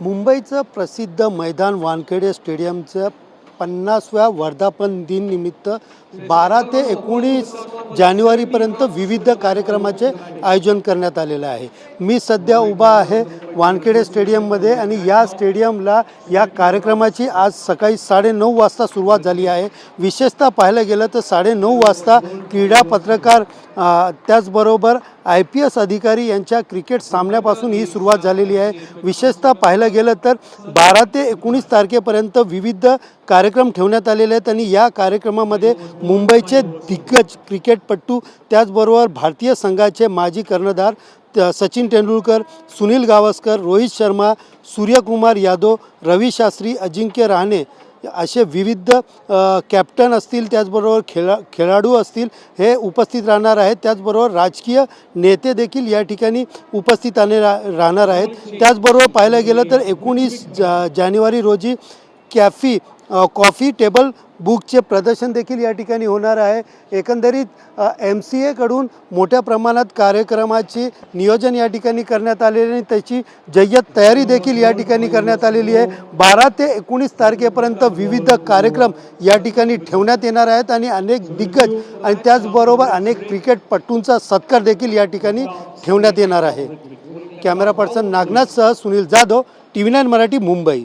मुंबईचं प्रसिद्ध मैदान वानखेडे स्टेडियमचं पन्नासव्या वर्धापन दिन निमित्त बारा ते एकोणीस जानेवारीपर्यंत विविध कार्यक्रमाचे आयोजन करण्यात आलेलं आहे. मी सध्या उभा आहे वानखेडे स्टेडियममध्ये आणि या स्टेडियमला या कार्यक्रमाची आज सकाळी साडेनऊ वाजता सुरुवात झाली आहे. विशेषतः पाहायला गेलं तर साडेनऊ वाजता क्रीडा पत्रकार त्याचबरोबर आय पी एस अधिकारी यांच्या क्रिकेट सामन्यापासून ही सुरुवात झालेली आहे. विशेषतः पाहायला गेलं तर बारा ते एकोणीस तारखेपर्यंत विविध कार्यक्रम ठेवण्यात आलेले आहेत आणि या कार्यक्रमामध्ये मुंबईचे दिग्गज क्रिकेटपटू त्याचबरोबर भारतीय संघाचे माजी कर्णधार सचिन तेंडुलकर सुनील गावस्कर रोहित शर्मा सूर्यकुमार यादव रवी शास्त्री अजिंक्य रहाणे असे विविध कॅप्टन असतील त्याचबरोबर खेळा खेळाडू असतील हे उपस्थित राहणार आहेत. त्याचबरोबर राजकीय नेते देखील या ठिकाणी उपस्थित रा राहणार आहेत. त्याचबरोबर पाहायला गेलं तर एकोणीस जा जानेवारी रोजी कॅफी कॉफी टेबल बुकचे प्रदर्शन देखील या ठिकाणी होणार आहे. एकंदरीत एम सी एकडून मोठ्या प्रमाणात कार्यक्रमाची नियोजन या ठिकाणी करण्यात आलेले आणि त्याची जय्यत तयारी देखील या ठिकाणी करण्यात आलेली आहे. बारा ते एकोणीस तारखेपर्यंत विविध कार्यक्रम या ठिकाणी ठेवण्यात येणार आहेत आणि अनेक दिग्गज आणि त्याचबरोबर अनेक क्रिकेटपटूंचा सत्कार देखील या ठिकाणी ठेवण्यात येणार आहे. Camera person नागनाथसह Sunil Jadhav T V nine Marathi Mumbai.